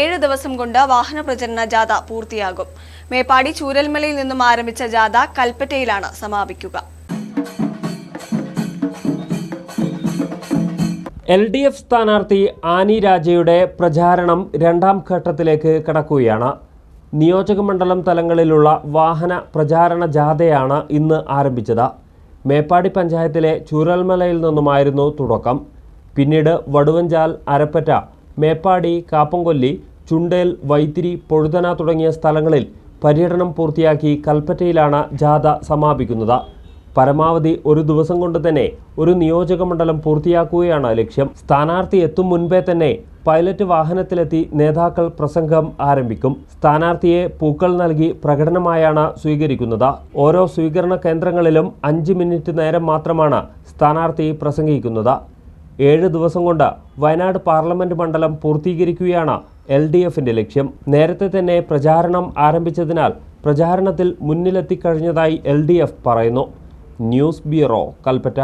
ഏഴ് ദിവസം കൊണ്ട് വാഹന പ്രചരണ ജാഥ പൂർത്തിയാകും. മേപ്പാടി ചൂരൽമലയിൽ നിന്നും ആരംഭിച്ച ജാഥ കൽപ്പറ്റയിലാണ് സമാപിക്കുക. എൽ ഡി എഫ് സ്ഥാനാർത്ഥി ആനി രാജയുടെ പ്രചാരണം രണ്ടാം ഘട്ടത്തിലേക്ക് കടക്കുകയാണ്. നിയോജകമണ്ഡലം തലങ്ങളിലുള്ള വാഹന പ്രചാരണ ജാഥയാണ് ഇന്ന് ആരംഭിച്ചത്. മേപ്പാടി പഞ്ചായത്തിലെ ചൂരൽമലയിൽ നിന്നുമായിരുന്നു തുടക്കം. പിന്നീട് വടുവഞ്ചാൽ അരപ്പറ്റ മേപ്പാടി കാപ്പംകൊല്ലി ചുണ്ടേൽ വൈത്തിരി പൊഴുതന തുടങ്ങിയ സ്ഥലങ്ങളിൽ പര്യടനം പൂർത്തിയാക്കി കൽപ്പറ്റയിലാണ് ജാഥ സമാപിക്കുന്നത്. പരമാവധി ഒരു ദിവസം കൊണ്ട് തന്നെ ഒരു നിയോജക മണ്ഡലം പൂർത്തിയാക്കുകയാണ് ലക്ഷ്യം. സ്ഥാനാർത്ഥി എത്തും മുൻപേ തന്നെ പൈലറ്റ് വാഹനത്തിലെത്തി നേതാക്കൾ പ്രസംഗം ആരംഭിക്കും. സ്ഥാനാർത്ഥിയെ പൂക്കൾ നൽകി പ്രകടനമായാണ് സ്വീകരിക്കുന്നത്. ഓരോ സ്വീകരണ കേന്ദ്രങ്ങളിലും അഞ്ച് മിനിറ്റ് നേരം മാത്രമാണ് സ്ഥാനാർത്ഥി പ്രസംഗിക്കുന്നത്. ഏഴ് ദിവസം കൊണ്ട് വയനാട് പാർലമെന്റ് മണ്ഡലം പൂർത്തീകരിക്കുകയാണ് എൽ ഡി എഫിന്റെ ലക്ഷ്യം. നേരത്തെ തന്നെ പ്രചാരണം ആരംഭിച്ചതിനാൽ പ്രചാരണത്തിൽ മുന്നിലെത്തിക്കഴിഞ്ഞതായി എൽ ഡി എഫ് പറയുന്നു. News bureau Kalpetta.